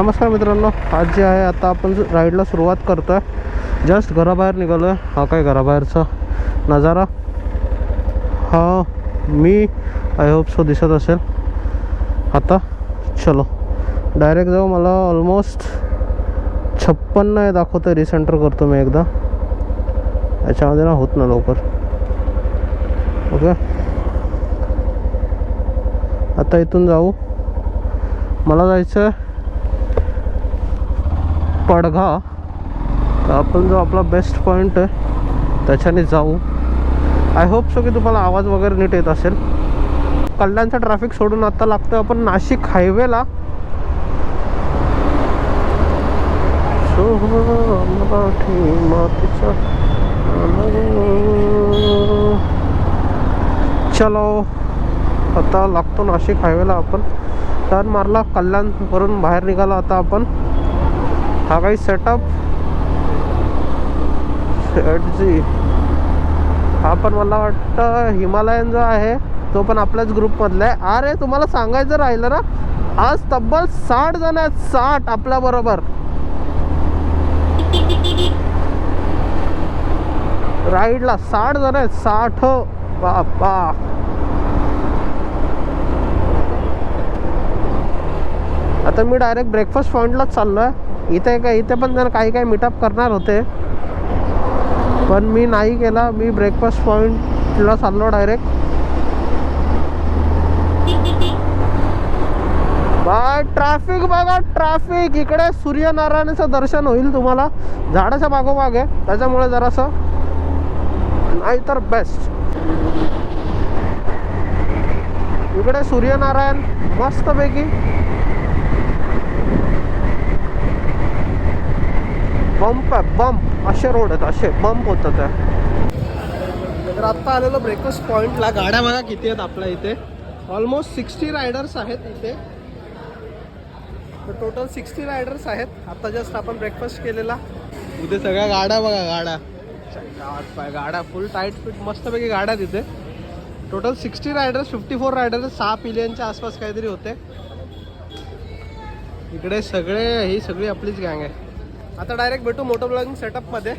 नमस्कार मित्रांनो आज जे आहे आता आपण राईडला सुरुवात करतो आहे जस्ट घराबाहेर निघालो आहे हा काय घराबाहेरचा नजारा? हा मी आय होप सो दिसत असेल. आता चलो. डायरेक्ट जाऊ मला ऑलमोस्ट छप्पन्न आहे दाखवतं रिसेंटर करतो मी एकदा. याच्यामध्ये ना होत ना लवकर. ओके आता इथून जाऊ. मला जायचं आहे पडघा. तर आपण जो आपला बेस्ट पॉईंट आहे त्याच्याने जाऊ. आय होप सो की तुम्हाला आवाज वगैरे नीट येत असेल. कल्याणचं ट्रॅफिक सोडून आता लागतं आपण नाशिक हायवेला हो, हो, हो, मराठी मातीचा चलो आता लागतो नाशिक हायवेला आपण. टर्न मारला कल्याणवरून बाहेर निघाला आता आपण. हा काही सेटअप जी. हा पण मला वाटतं हिमालयन जो आहे तो पण आपल्याच ग्रुपमधला आहे. अरे तुम्हाला सांगायचं राहिलं ना? आज तब्बल साठ जण आहेत. साठ आपल्या बरोबर. राईडला साठ जण आहेत. साठ बापा आता मी डायरेक्ट ब्रेकफास्ट पॉईंटलाच चाललो आहे इथे काय इथे पण जर काही काही मीटअप करणार होते. पण मी नाही केला मी ब्रेकफास्ट पॉईंटला चाललो डायरेक्ट बाय ट्रॅफिक बघा ट्रॅफिक इकडे सूर्यनारायणाचं दर्शन होईल तुम्हाला. झाडाच्या मागोमाग आहे त्याच्यामुळे जरासं नाही तर बेस्ट इकडे सूर्यनारायण मस्तपैकी बंप आहे बंप. असे रोड आहेत असे बंप होतात आहे तर आत्ता आलेलो ब्रेकफास्ट पॉईंटला गाड्या बघा किती आहेत आपल्या इथे. ऑलमोस्ट सिक्स्टी रायडर्स आहेत इथे. तर टोटल सिक्स्टी रायडर्स आहेत. आता जस्ट आपण ब्रेकफास्ट केलेला. इथे सगळ्या गाड्या बघा गाड्या. गावात पाय गाड्या फुल टाईट फिट मस्तपैकी गाड्या तिथे total sixty riders fifty four riders सहा पिलियनच्या आसपास काहीतरी होते. इकडे सगळे ही सगळी आपलीच गँग आहे. आता डायरेक्ट भेटू मोटो ब्लॉगिंग सेटअपमध्ये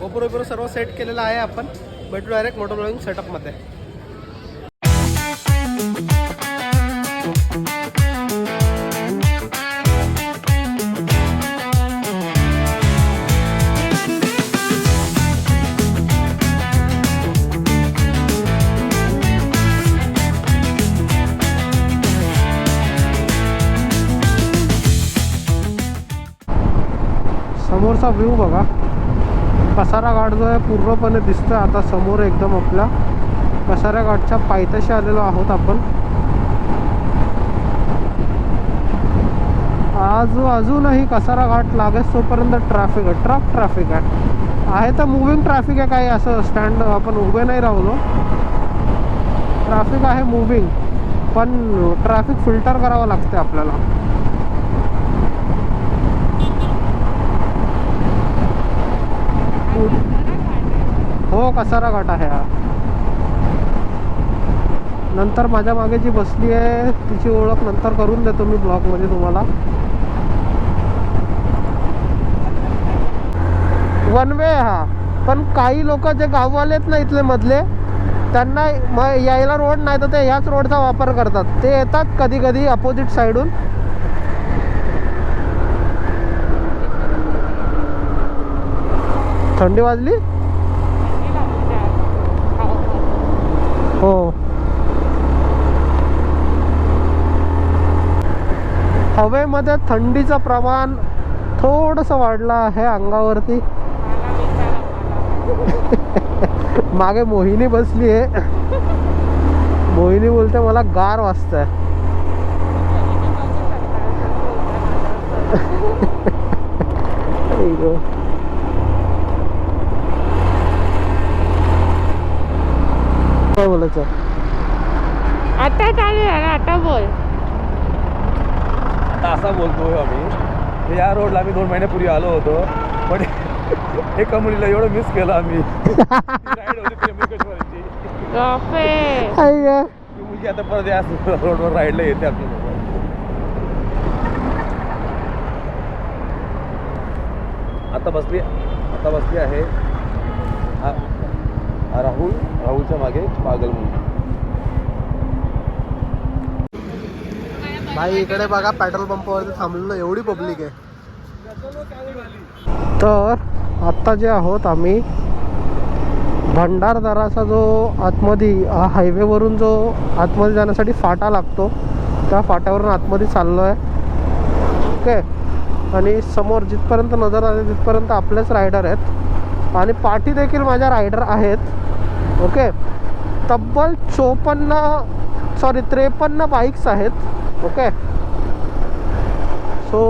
गोपुर वगैरे सर्व सेट केलेलं आहे आपण. भेटू डायरेक्ट मोटो ब्लॉगिंग सेटअपमध्ये असा व्ह्यू बघा. कसारा घाट जो आहे पूर्णपणे दिसतोय. आता समोर एकदम आपल्या कसारा घाटच्या पायथ्याशी आलेलो आहोत आपण. आज अजूनही कसारा घाट लागेल तोपर्यंत ट्रॅफिक आहे. ट्रक ट्रॅफिक आहे. आहे तर मुव्हिंग ट्रॅफिक आहे काही असं स्टँड आपण उभे नाही राहलो ट्रॅफिक आहे मुव्हिंग पण ट्रॅफिक फिल्टर करावं लागते आपल्याला हो कसारा घाट आहे हा. नंतर माझ्या मागे जी बसली आहे तिची ओळख नंतर करून देतो मी ब्लॉकमध्ये तुम्हाला. वन वे हा. पण काही लोक जे गाववाले आहेत ना इथले मधले त्यांना मग यायला रोड नाही तर ते ह्याच रोडचा वापर करतात. ते येतात कधी कधी अपोजिट साईडून थंडी वाजली हो हवेमध्ये थंडीचं प्रमाण थोडंसं वाढलं आहे अंगावरती. मागे मोहिनी बसली आहे. मोहिनी बोलते मला गार वाजत आहे काय बोलायचं? आता चालू झालं आता बोल. आता असा बोलतोय आम्ही. या रोडला आम्ही दोन महिन्यापूर्वी आलो होतो. पण एका मुलीला एवढं मिस केलं आम्ही. मुलगी आता परत या रोडवर राईडला येते आपल्यासोबत आता बसली आता बसली आहे. हा- हा राहुल राहुलच्या मागे पागल म्हणून भाई इकडे बघा पेट्रोल पंपावरती थांबलेलो एवढी पब्लिक आहे. तर आत्ता जे आहोत आम्ही भंडारदराचा जो आतमध्ये हायवेवरून जो आतमध्ये जाण्यासाठी फाटा लागतो त्या फाट्यावरून आतमध्ये चाललो आहे ओके आणि समोर जिथपर्यंत नजर आले तिथपर्यंत आपलेच रायडर आहेत. आणि पाठी देखील माझ्या रायडर आहेत. ओके तब्बल चोपन्न सॉरी त्रेपन्न बाईक्स आहेत. ओके सो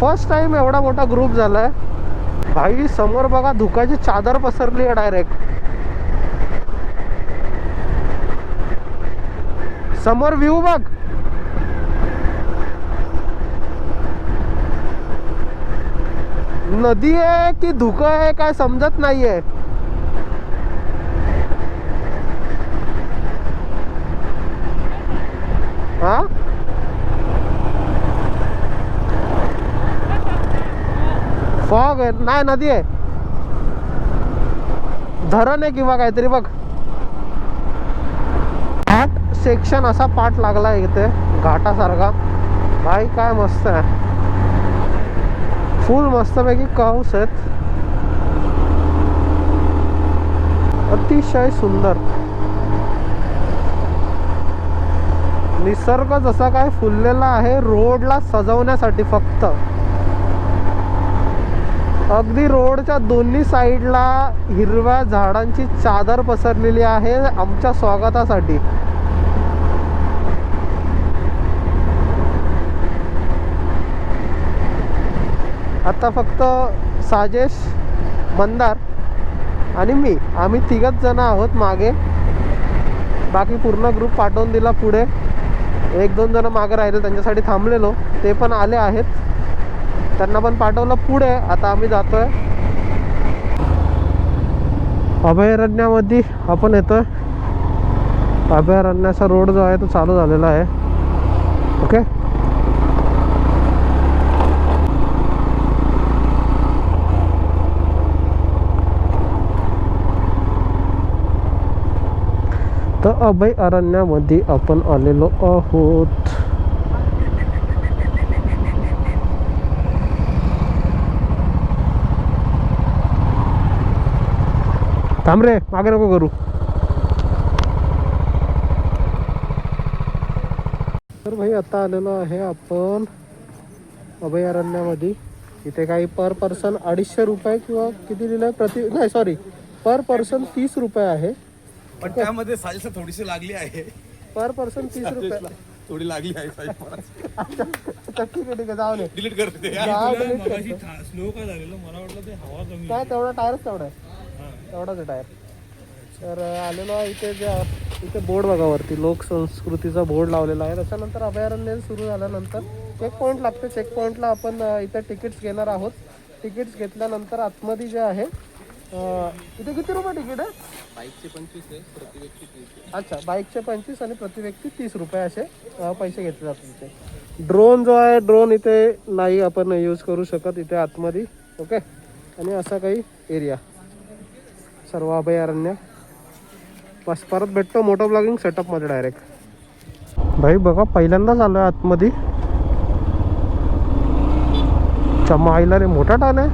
फर्स्ट टाइम एवढा मोठा ग्रुप झाला आहे भाई समोर बघा धुकाची चादर पसरली आहे डायरेक्ट समोर व्ह्यू बघ. नदी आहे की धुकं आहे काय समजत नाहीये हा फॉग आहे नाही नदी आहे. धरण आहे किंवा काहीतरी बघ. घाट सेक्शन असा पाठ लागला आहे इथे घाटासारखा. भाई काय मस्त आहे. फुल मस्तपैकी काऊस आहेत. अतिशय सुंदर. निसर्ग जसा काय फुललेला आहे रोडला सजवण्यासाठी फक्त. अगदी रोडच्या दोन्ही साईडला हिरव्या झाडांची चादर पसरलेली आहे आमच्या स्वागतासाठी. आता फक्त साजेश मंदार आणि मी. आम्ही तिघच जण आहोत मागे. बाकी पूर्ण ग्रुप पाठवून दिला पुढे. एक दोन जण मागे राहिले त्यांच्यासाठी थांबलेलो. ते पण आले आहेत. त्यांना पण पाठवलं पुढे. आता आम्ही जातोय. अभयारण्यामध्ये आपण येतोय. अभयारण्याचा रोड जो आहे तो चालू झालेला आहे. ओके? तर अभय अरण्यामध्ये आपण आलेलो आहोत. थांब रे मागे नको करू. तर भाई आता आलेलो आहे आपण अभयारण्यामध्ये. इथे काही पर पर्सन अडीचशे रुपये किंवा किती दिलं? प्रति नाही सॉरी पर पर्सन तीस रुपये आहे. पण त्यामध्ये साजेस थोडीशी लागली आहे. पर पर्सन तीस रुपये. थोडी लागली आहे साजेस अच्छा ठीक आहे ठीक आहे जाऊ दे. डिलीट करते. ते. जा, delete करतो. स्लो काय झालेलं? मला वाटलं ते हवा कमी काय तेवढा टायरच तेवढा आहे. तेवढाच आहे टायर. तर आलेलो आहे इथे जे इथे बोर्ड बघा वरती. लोकसंस्कृतीचा बोर्ड लावलेला आहे. त्याच्यानंतर अभयारण्य सुरू झाल्यानंतर चेक पॉईंट लागते. चेक पॉईंटला आपण इथे तिकीट्स घेणार आहोत. तिकीट्स घेतल्यानंतर आतमध्ये जे आहे इथे किती रुपये तिकीट आहे? बाईकचे पंचवीस आहे प्रति व्यक्ती तीस अच्छा बाईकचे पंचवीस आणि प्रति व्यक्ती तीस रुपये असे पैसे घेतले जातात इथे. ड्रोन जो आहे ड्रोन इथे नाही आपण यूज करू शकत. इथे आतमध्ये ओके आणि असा काही एरिया सर्व अभयारण्य बस परत भेटतो मोटो ब्लॉगिंग सेटअपमध्ये डायरेक्ट भाई बघा पहिल्यांदाच आलो आहे आतमध्ये चमाईला रे मोठा टान आहे.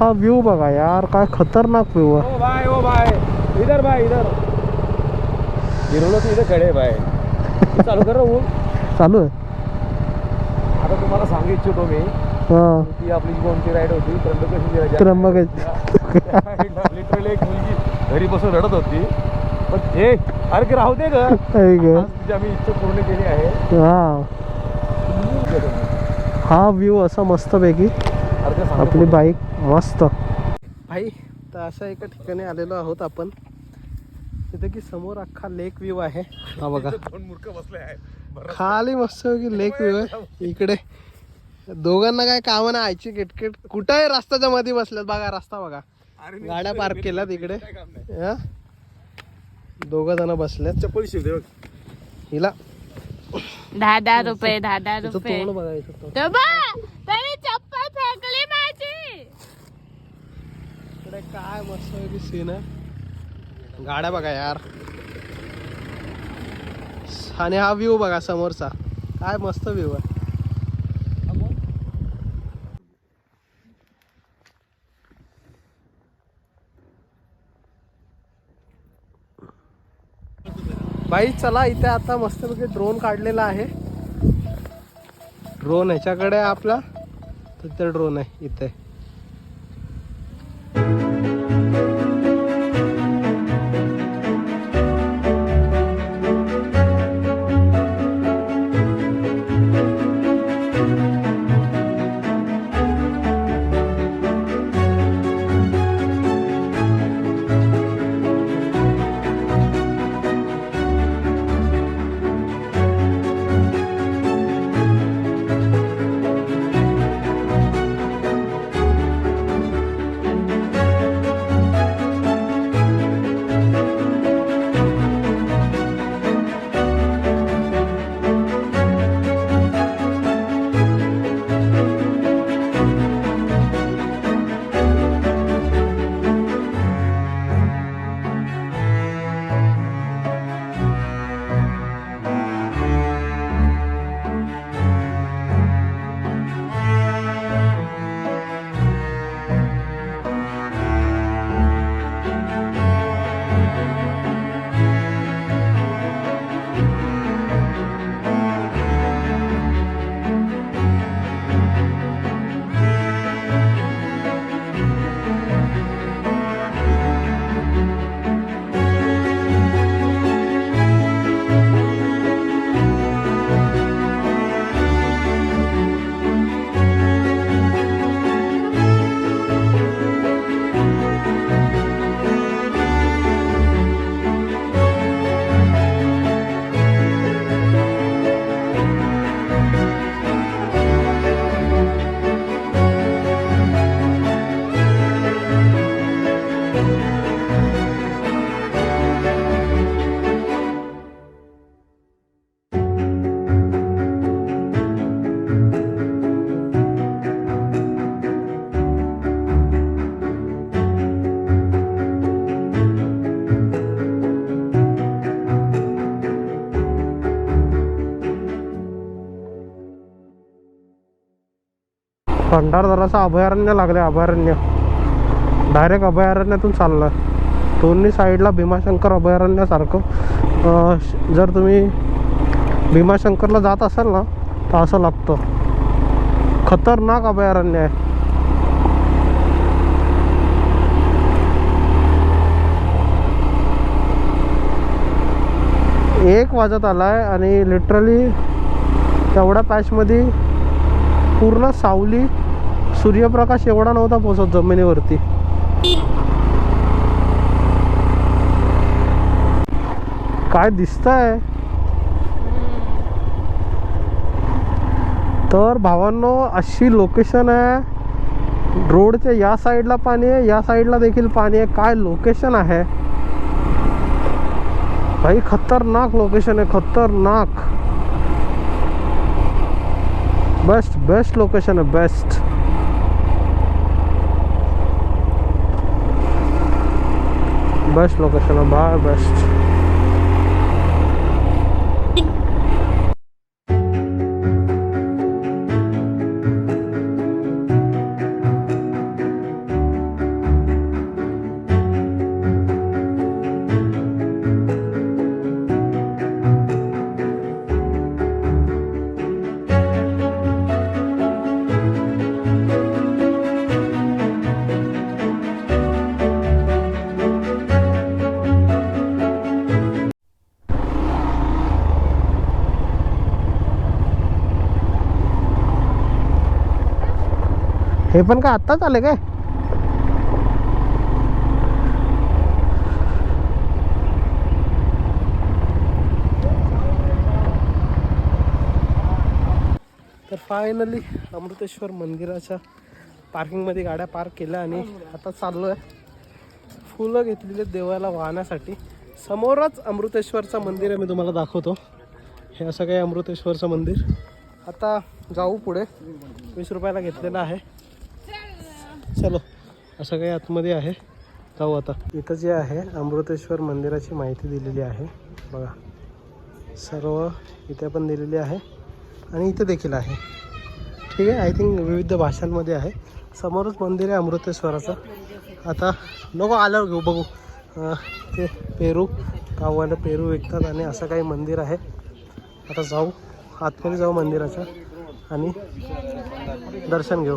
हा व्ह्यू बघा यार काय खतरनाक व्ह्यू आहे. ओ भाई ओ भाई. इधर भाई इधर. गिरवलं इथं खडे भाई. चालू कर चालू आहे. आता तुम्हाला सांगू इच्छितो मी. ती आपली जी कोणती राईड होती? त्र्यंबकेश्वर त्र्यंबक लिटरली एक मुलगी घरी बसून रडत होती. पण अरे की राहू दे ग. आज आम्ही इच्छा पूर्ण केली आहे. हा। हा व्ह्यू असा मस्तपैकी अरे ते सांगतो आपली बाईक मस्त. भाई तर अशा एका ठिकाणी आलेलो आहोत आपण. तिथे की समोर अख्खा लेक व्ह्यू आहे. हा बघा. बसले खाली मस्त लेक व्ह्यू आहे. इकडे. दोघांना काय काम ना आयची किटकिट. कुठं आहे रस्त्याच्या मध्ये बसल्यात बघा रस्ता बघा. गाड्या पार्क केल्यात इकडे. हा? दोघं जण बसलेत चप्पल शिवते हिला. दहा दहा रुपये. दहा दहा रुपये चप्पल फेकली माझी. इकडे काय मस्त सीन आहे. गाड्या बघा यार. आणि हा व्ह्यू बघा समोरचा. काय मस्त व्ह्यू आहे. बाई चला इथे आता मस्तपैकी ड्रोन काढलेला आहे. ड्रोन ह्याच्याकडे आहे आपला. तर ड्रोन आहे इथे. भंडारदराचं अभयारण्य लागले अभयारण्य. डायरेक्ट अभयारण्यातून चाललं. दोन्ही साईडला भीमाशंकर अभयारण्यासारखं. श- जर तुम्ही भीमाशंकरला जात असाल ना तर असं लागतं. खतरनाक अभयारण्य आहे. एक वाजत आलाय आणि लिटरली तेवढ्या पॅचमध्ये पूर्ण सावली सूर्यप्रकाश एवढा नव्हता पोचत जमिनीवरती. काय दिसतंय? तर भावांनो अशी लोकेशन आहे. रोडच्या या साईडला पाणी आहे या साईडला देखील पाणी आहे. काय लोकेशन आहे? भाई खतरनाक लोकेशन आहे खतरनाक. बेस्ट बेस्ट लोकेशन आहे बेस्ट बेस्ट लोकेशन आहे बाय हे पण काय आत्ताच आले काय? तर फायनली अमृतेश्वर मंदिराच्या पार्किंगमध्ये गाड्या पार्क केल्या आणि आता चाललो आहे फुलं घेतलेली देवाला वाहण्यासाठी. समोरच अमृतेश्वरचं मंदिर आहे मी तुम्हाला दाखवतो. हे असं काही अमृतेश्वरचं मंदिर. आता जाऊ पुढे. वीस रुपयाला घेतलेलं आहे. चलो असं काही आतमध्ये आहे. जाऊ आता. इथं जे आहे अमृतेश्वर मंदिराची माहिती दिलेली आहे. बघा. सर्व इथे पण दिलेली आहे आणि इथे देखील आहे. ठीक आहे? आय थिंक विविध भाषांमध्ये आहे. समोरच मंदिर आहे अमृतेश्वराचं. आता नको आल्यावर घेऊ बघू. ते पेरू गाववाले पेरू विकतात आणि असं काही मंदिर आहे. आता जाऊ. आतमध्ये जाऊ मंदिराचं आणि दर्शन घेऊ.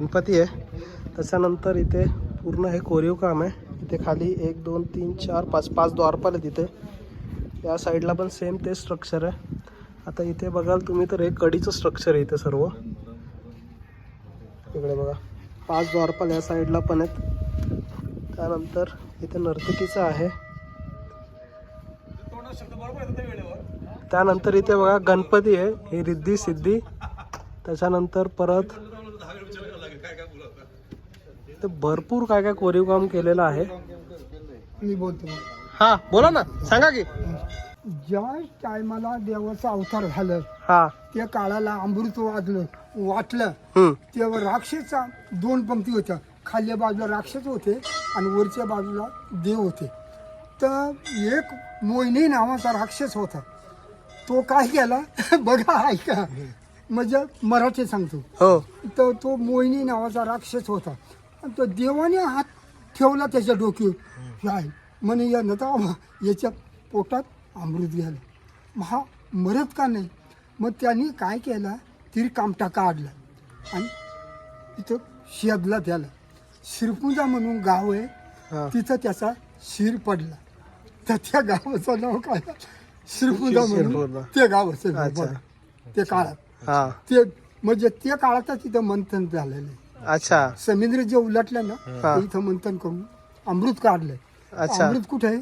गणपती आहे. त्याच्यानंतर इथे पूर्ण हे कोरीव काम आहे. इथे खाली एक दोन तीन चार पाच पाच द्वारपाल आहेत इथे. या साईडला पण सेम ते स्ट्रक्चर आहे. आता इथे बघाल तुम्ही तर हे कडीचं स्ट्रक्चर आहे इथे सर्व. इकडे बघा. पाच द्वारपाल या साईडला पण आहेत. त्यानंतर इथे नर्तकीचं आहे. त्यानंतर इथे बघा गणपती आहे. ही रिद्धी सिद्धी. त्याच्यानंतर परत इथे भरपूर काय काय कोरीव काम केलेलं आहे. मी बोलतो. हा बोला ना सांगा की. ज्या टायमाला देवाचा अवतार झालं हा. त्या काळाला अमृत वाजलं वाटलं तेव्हा राक्षसचा दोन पंक्ती होत्या. खाल्ल्या बाजूला राक्षस होते आणि वरच्या बाजूला देव होते. तर एक मोहिनी नावाचा राक्षस होता. तो काय केला? बघा ऐका. म्हणजे मराठी सांगतो. हो. तर तो मोहिनी नावाचा राक्षस होता. आणि तो देवाने हात ठेवला त्याच्या डोक्यावर. काय? म्हणे या नता याच्या पोटात अमृत घ्यायला. मग हा मरत का नाही? मग त्यांनी काय केला? तिरी कामटा काढला आणि तिथं शेदला त्याला. शिरपुंजा म्हणून गाव आहे. हा. तिथं त्याचा शिर पडला. तर त्या गावाचं नाव काय? शिरपुंजा म्हणून. ते अच्छा. बघा. ते काळात. हा. ते म्हणजे त्या काळातच तिथं मंथन झालेलं आहे. अच्छा. समुद्र जे उलटलं ना हा. ते इथं मंथन करून अमृत काढलंय. अच्छा. अमृत कुठे आहे?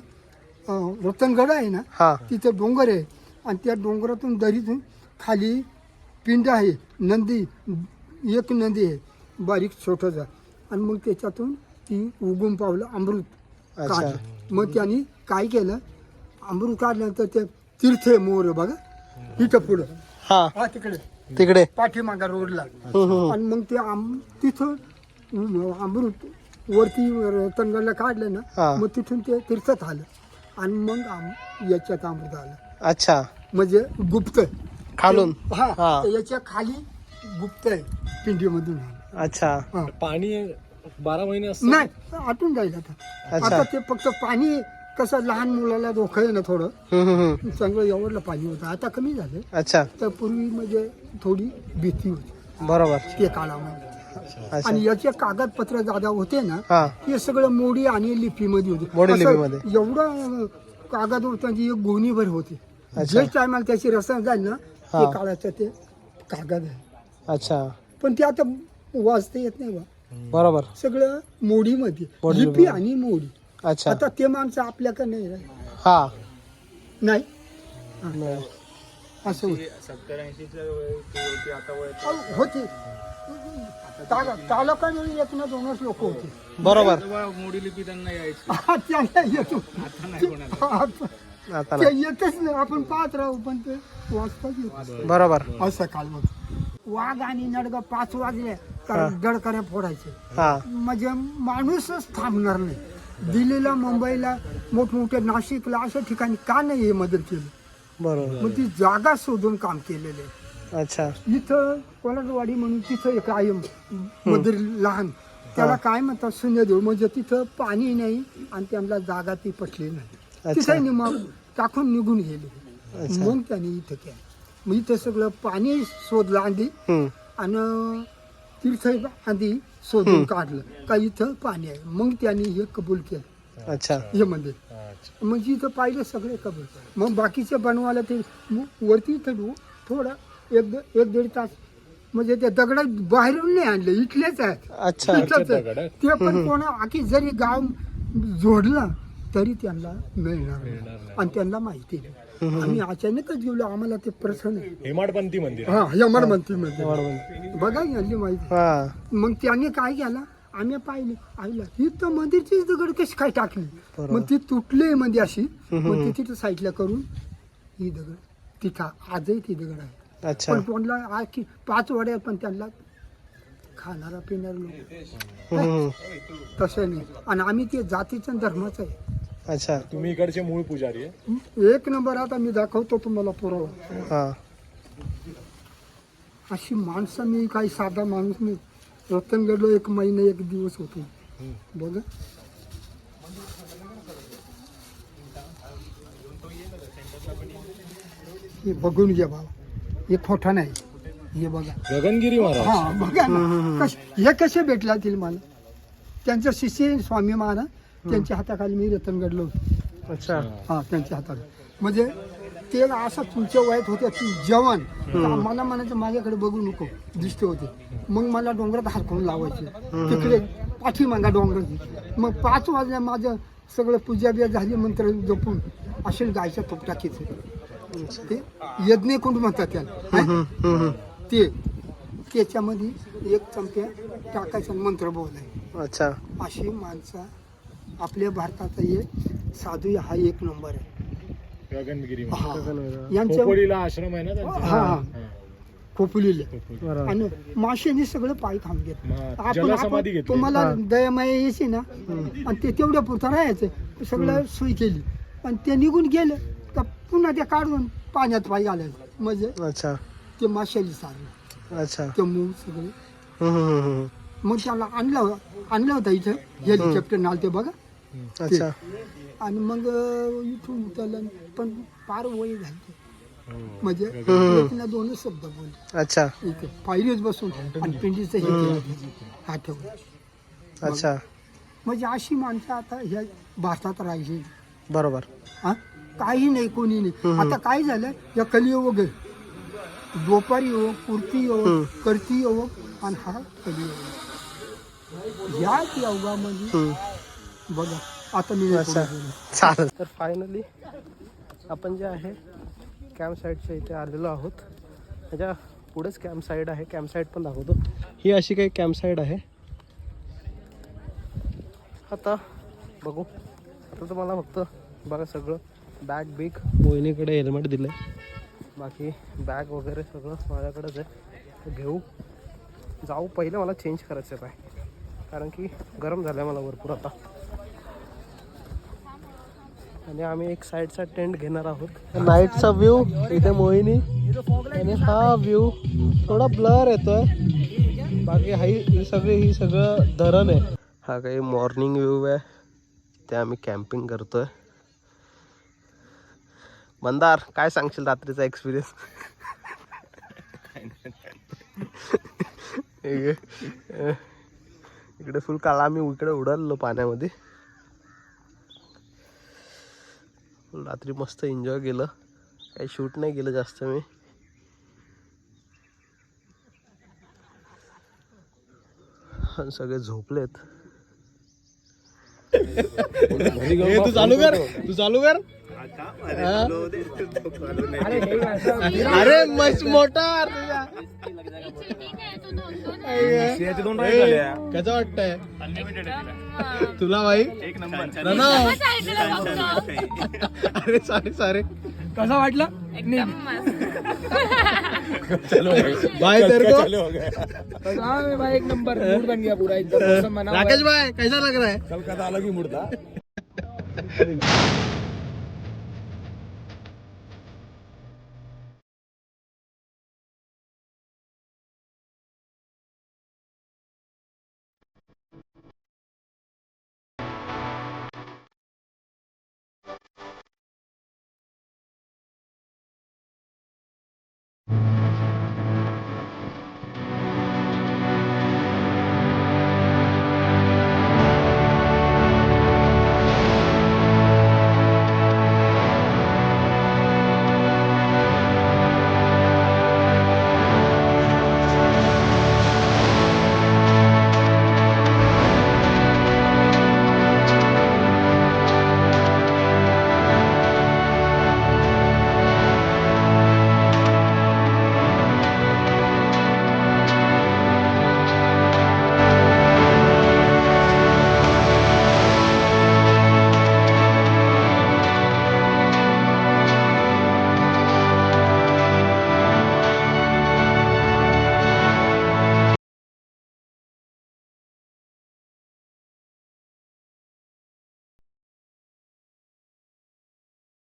अं, रतनगड आहे ना? हा. तिथं डोंगर आहे. आणि त्या डोंगरातून दरीतून खाली पिंड आहे. नंदी एक नदी आहे. बारीक छोटंसं. आणि मग त्याच्यातून ती उगून पावलं अमृत अच्छा. काढलं. मग त्यांनी काय केलं? अमृत काढल्यानंतर ते तीर्थ आहे मोर बघा. इथं पुढं. हा. हा तिकडे. तिकडे? पाठीमागा रोडला. आणि मग ते आम तिथं अमृत वरती रतनगडला काढलं. ना मग तिथून ते तीर्थात आलं. आणि मग आम याच्यात अमृत आलं. अच्छा. म्हणजे गुप्त. खालून? हा. याच्या खाली गुप्त आहे पिंडीमधून. अच्छा. पाणी बारा महिने असतं? नाही आटून जाईल आता. अच्छा. आता ते फक्त पाणी कसं लहान मुलाला धोका आहे ना थोडं. हम्म. चांगलं एवढलं पाणी होतं. आता कमी झालं अच्छा. तर पूर्वी म्हणजे थोडी भीती होती. बरोबर. ते काळामध्ये. अच्छा. आणि याचे कागदपत्र दादा होते ना हा. हे सगळं मोडी आणि लिपीमध्ये होते. मोडी असं लिपीमध्ये. एवढं कागद त्यांची एक गोणीभर होते. अच्छा. जे टायमाला त्याची रचना झाली ना हा. ते काळाचं ते कागद आहे. अच्छा. पण ते आता वाचता येत नाही बा. बरोबर. सगळं मोडीमध्ये. मोडी लिपी आणि मोडी. अच्छा. आता ते माणसं आपल्याकडे नाही राहिले. हा. नाही. नाही. असं होतं. सत्तर ऐंशीच्या होती आता वय अहो, होते. ताल- तालुक्यामध्ये एक ना दोनच लोक होते. बरोबर. मोडी लिपी त्यांना यायची. हा, त्यांना येतो. हा, आता ते नाही. येतच नाही. आपण पाहत राहू पण ते वाचताच येत बरोबर. असं काल मग वाघ आणि नडग पाच वाजले तर दडकऱ्या फोडायचे. हा. म्हणजे माणूसच थांबणार नाही. दिल्लीला मुंबईला मोठमोठ्या नाशिकला अशा ठिकाणी का नाही हे मदत केली? बरोबर. मग ती जागा शोधून काम केलेलं. आहे अच्छा. इथं कोलाडवाडी म्हणून तिथं एक आहे मंदिर लहान त्याला काय म्हणतात शून्यदेव म्हणजे तिथं पाणी नाही आणि त्यांना जागा ती पटली नाही. अच्छा. तिथे मग टाकून निघून गेले. अच्छा. मग त्यांनी इथं केलं. मग इथं सगळं पाणी शोधलं आधी हम्म. आणि तीर्थ आधी शोधून काढलं. का इथं पाणी आहे. मग त्यांनी हे कबूल केलं. अच्छा. हे मंदिर म्हणजे इथं पाहिलं सगळे कबूल. मग बाकीचे बनवायला ते वरती इथं थोडा एक द- एक दीड तास. म्हणजे ते दगड बाहेरून नाही आणले. इथलेच आहेत. अच्छा. इथंच आहे. ते पण कोणा आखी जरी गाव जोडलं तरी त्यांना मिळणार. आणि त्यांना माहिती नाही. आम्ही अचानकच गेलो आम्हाला ते प्रश्न आहे. हेमाडपंथी मंदिर हा म्हणते म्हणजे बरोबर. बघा यांनी माहिती. हा. मग त्यांनी काय केलं? आम्ही पाहिले आईला ही तर मंदिरचीच दगड कशी काय टाकली. मग ती तुटली म्हणजे अशी. मग ती तिथं साईडला करून ही दगड तिथं आजही ती दगड आहे. अच्छा. पण आखी पाच वड्या पण त्यांना खाणारा पिणारा लोक. हम्म, हम्म. तसं नाही. आणि आम्ही ते जातीचं आणि धर्माचं आहे. अच्छा। तुम्ही इकडचे मूळ पुजारी आहे. एक नंबर आता मी दाखवतो तुम्हाला पुरावा हा. अशी माणसं मी काही साधा माणूस नाही. रतनगडला एक महिना एक दिवस होतो. बघा. हे बघून घ्या बाबा हे खोटा नाही. हे बघा. गगनगिरी महाराज. हा बघा ना. कश- हे कसे भेटला मला? त्यांचं शिष्य स्वामी महाराज त्यांच्या हाताखाली मी रतनगडलो होतो. अच्छा. हा त्यांच्या हातात म्हणजे ते असं तुमच्या वयात होते की जवान मला म्हणायचं माझ्याकडे बघू नको. दिसते होते. मग मला डोंगरात हारखून लावायचे. तिकडे पाठीमागा डोंगराची मग पाच वाजल्या माझं सगळं पूजा बिजा झाली मंत्र जपून असे गायचं तुप टाकीचे ते यज्ञकुंड म्हणतात त्याला. ते त्याच्यामध्ये एक चमक्या टाकायचा मंत्र बोलाय अच्छा. अशी माणसं आपल्या भारताचा हे साधू हा एक नंबर आहे. गगनगिरी हा. यांच्या खोपोलीला आश्रम आहे ना त्यांचा? हा खोपलीले. आणि माशांनी सगळं पाय थांब घेत आपण जलसमाधी आपण घेतली. तुम्हाला हा. दयामाया यायची ना आणि ते तेवढ्या पुरता राहायचं. सगळं सोय केली. आणि ते निघून गेले तर पुन्हा ते काढून पाण्यात पाय घालायचं. म्हणजे अच्छा. ते माशाली सारलं. अच्छा. ते मूग सगळे. हम्म, हम्म, हम्म, मग त्याला आणलं आणलं होतं इथं. हेलिकॉप्टर आलं ते बघा. अच्छा. आणि मग इथून उतरलं पण फार वय झाली म्हणजे. एक ना दोनच शब्द बोलले. अच्छा. इथे पायरीच बसून आणि पिंडीचं हे केलं. हा ठेवलं अच्छा म्हणजे अशी माणसं आता ह्या भारतात राहायची बरोबर. हा? काही नाही कोणी नाही. आता काय झालं? या कलियुग आहे दोपारी हो कुर्ती हो. करती हो आणि हा कलियुग. या योगामध्ये हम्म. बघा आता मी. चालेल. तर फायनली आपण जे आहे कॅम्प साईडच्या इथे आलेलो आहोत. त्याच्या पुढेच कॅम्प साईड आहे. कॅम्प साईड पण दाखवतो. ही अशी काही कॅम्प साईड आहे. आता बघू. आता तुम्हाला फक्त बघा सगळं. बॅग बिग मोहिनीकडे हेल्मेट दिलं बाकी बॅग वगैरे सगळं माझ्याकडेच आहे. घेऊ. जाऊ. पहिलं मला चेंज करायचं आहे. कारण की गरम झालं आहे मला भरपूर आता. आणि आम्ही एक साईडचा टेंट घेणार आहोत. नाईटचा व्ह्यू इथे मोहिनी. आणि हा व्ह्यू थोडा ब्लर येतोय. बाकी हाई ही सगळी ही सगळं धरण आहे. हा काही मॉर्निंग व्ह्यू आहे. ते आम्ही कॅम्पिंग करतोय. मंदार काय सांगशील रात्रीचा एक्सपिरियन्स इकडे फुल काळा आम्ही इकडे उडललो पाण्यामध्ये. रात्री मस्त एन्जॉय केलं. काही शूट नाही केलं जास्त मी. आणि सगळे झोपलेत. तू चालू कर तू चालू कर. अरे मस्त मोठा कसं वाटतंय? तुला भाई? एक नंबर. अरे सॉरी सॉरी कसा वाटला? भाई. तेरे को. भाई एक नंबर मूड बन गया पूरा एकदम राकेश भाई कैसा लग रहा है? कलकत्ता अलग ही मुड़ता